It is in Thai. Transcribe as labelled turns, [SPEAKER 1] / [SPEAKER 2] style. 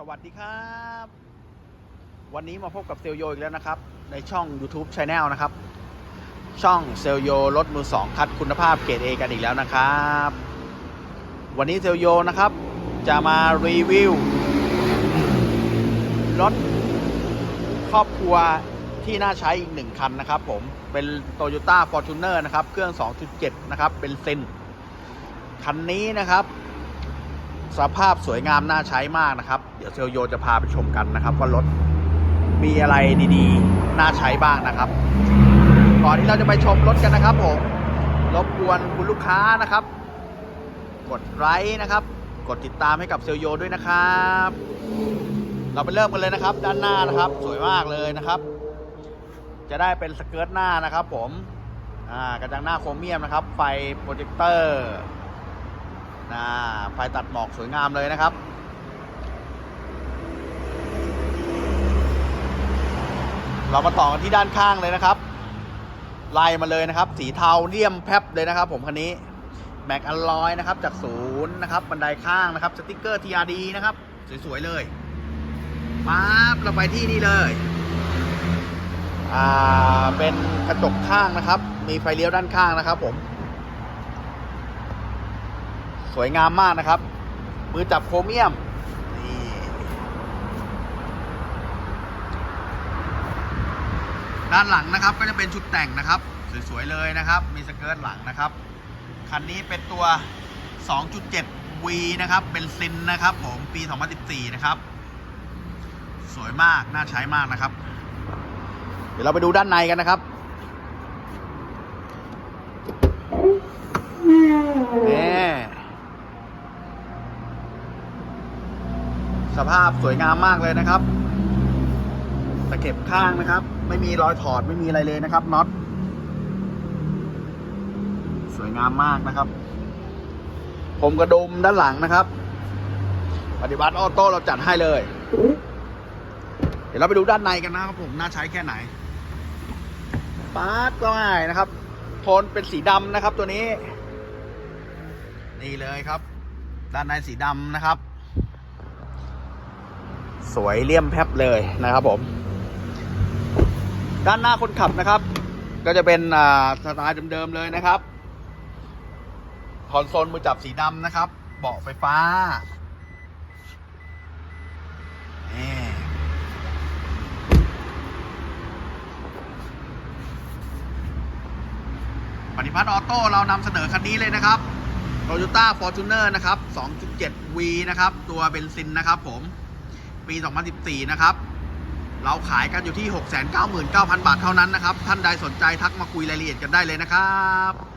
[SPEAKER 1] สวัสดีครับ วันนี้มาพบกับเซลโยอีกแล้วนะครับ ในช่อง YouTube Channel นะครับ ช่องเซลโยรถมือสองคัดคุณภาพเกรด A กันอีกแล้วนะครับ วันนี้เซลโยนะครับ จะมารีวิวรถครอบครัวที่น่าใช้อีกหนึ่งคันนะครับผมเป็น Toyota Fortuner นะครับ เครื่อง 2.7 นะครับ เป็นเซนคันนี้นะครับ สภาพสวยงามน่าใช้มากนะครับ เดี๋ยวเซลโยจะพาไปชมกันนะครับ ว่ารถมีอะไรดีๆ น่าใช้บ้างนะครับ ก่อนที่เราจะไปชมรถกันนะครับผมรบกวนคุณลูกค้านะครับ กดไลค์นะครับ กดติดตามให้กับเซลโยด้วยนะครับ เราไปเริ่มกันเลยนะครับ ด้านหน้านะครับ สวยมากเลยนะครับ จะได้เป็นสเกิร์ตหน้านะครับ ผมกระจังหน้าโครเมียมนะครับ ไฟโปรเจคเตอร์ นะไฟตัดหมอกสวยงามเลยนะครับ เรามาต่อกันที่ด้านข้างเลยนะครับ ไล่มาเลยนะครับ สีเทาเลี่ยมแพบเลยนะครับ ผมคันนี้แม็กอลลอยนะครับจากศูนย์นะครับ บันไดข้างนะครับ สติกเกอร์ TRD นะครับ สวย ๆ เลยปั๊บเราไปที่นี่เลยอ่าเป็นกระจกข้างนะครับ มีไฟเลี้ยวด้านข้างนะครับผม สวยงามมากนะครับ มือจับโครเมียมนี่ด้านหลังนะครับก็จะเป็นชุดแต่งนะครับ สวยๆเลยนะครับ มีสเกิร์ตหลังนะครับ คันนี้เป็นตัว 2.7 V นะครับ เป็นซินนะครับผมปี 2014 นะครับ สวยมาก น่าใช้มากนะครับ เดี๋ยวเราไปดูด้านในกันนะครับนี่ สภาพสวยงามมากเลยนะครับตะเข็บข้างนะครับ ไม่มีรอยถอดไม่มีอะไรเลยนะครับน็อตสวยงามมากนะครับผมกระดุมด้านหลังนะครับ ปฏิบัติออโต้เราจัดให้เลย เดี๋ยวเราไปดูด้านในกันนะครับผมน่าใช้แค่ไหนปาร์ตก็ง่ายนะครับโทนเป็นสีดำนะครับตัวนี้ นี่เลยครับ ด้านในสีดำนะครับ สวยเลี่ยมแพบเลยนะครับผม ด้านหน้าคนขับนะครับ ก็จะเป็นอ่าสไตล์เดิมๆเลยนะครับคอนโซลมือจับสีดำนะครับ เบาะไฟฟ้านี่ปฏิพัฒน์ออโต้เรานำเสนอคันนี้เลยนะครับ Toyota Fortuner นะครับ 2.7V นะครับ ตัวเบนซินนะครับผม ปี 2014 นะครับ เราขายกันอยู่ที่ 699,000 บาทเท่านั้นนะครับ ท่านใดสนใจทักมาคุยรายละเอียดกันได้เลยนะครับ